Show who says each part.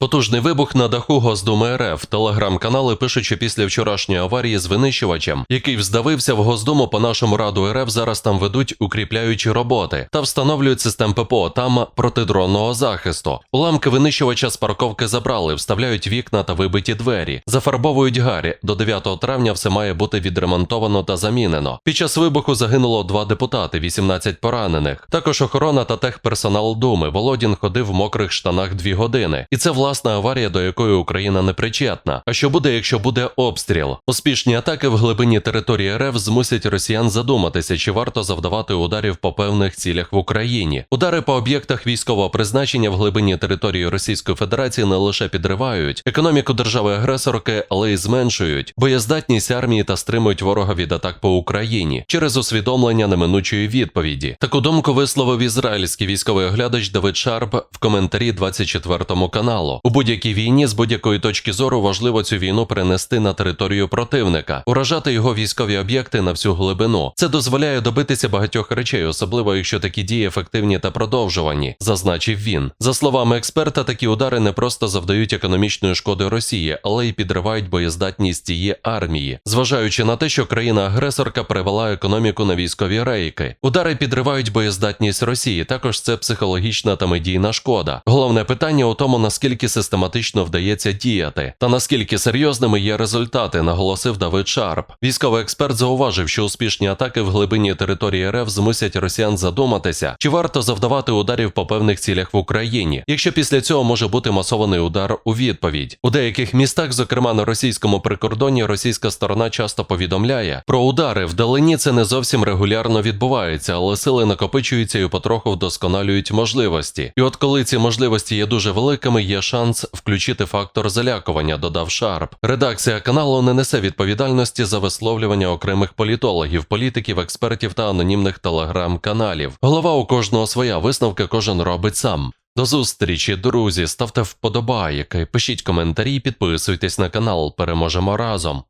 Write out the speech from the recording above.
Speaker 1: Потужний вибух на даху Госдуми РФ. Телеграм-канали пишуть, що після вчорашньої аварії з винищувачем, який вздавився в Госдуму по нашому раду РФ, зараз там ведуть укріпляючі роботи та встановлюють систем ППО там протидронного захисту. Уламки винищувача з парковки забрали, вставляють вікна та вибиті двері, зафарбовують гарі. До 9 травня все має бути відремонтовано та замінено. Під час вибуху загинуло два депутати, 18 поранених. Також охорона та техперсонал Думи. Володін ходив в мокрих штанах дві години. І це власна аварія, до якої Україна не причетна. А що буде, якщо буде обстріл? Успішні атаки в глибині території РФ змусять росіян задуматися, чи варто завдавати ударів по певних цілях в Україні. Удари по об'єктах військового призначення в глибині території Російської Федерації не лише підривають економіку держави-агресорки, але й зменшують боєздатність армії та стримують ворога від атак по Україні через усвідомлення неминучої відповіді. Таку думку висловив ізраїльський військовий оглядач Давид Шарп в коментарі 24 каналу. У будь-якій війні з будь-якої точки зору важливо цю війну перенести на територію противника, уражати його військові об'єкти на всю глибину. Це дозволяє добитися багатьох речей, особливо якщо такі дії ефективні та продовжувані, зазначив він. За словами експерта, такі удари не просто завдають економічної шкоди Росії, але й підривають боєздатність її армії, зважаючи на те, що країна-агресорка привела економіку на військові рейки. Удари підривають боєздатність Росії. Також це психологічна та медійна шкода. Головне питання у тому, наскільки систематично вдається діяти, та наскільки серйозними є результати, наголосив Давид Шарп. Військовий експерт зауважив, що успішні атаки в глибині території РФ змусять росіян задуматися, чи варто завдавати ударів по певних цілях в Україні, якщо після цього може бути масований удар у відповідь. У деяких містах, зокрема на російському прикордонні, російська сторона часто повідомляє про удари. Вдалині це не зовсім регулярно відбувається, але сили накопичуються і потроху вдосконалюють можливості. І от коли ці можливості є дуже великими, є шанс включити фактор залякування, додав Шарп. Редакція каналу не несе відповідальності за висловлювання окремих політологів, політиків, експертів та анонімних телеграм-каналів. Голова у кожного своя висновки кожен робить сам. До зустрічі, друзі. Ставте вподобайки, пишіть коментарі, підписуйтесь на канал. Переможемо разом.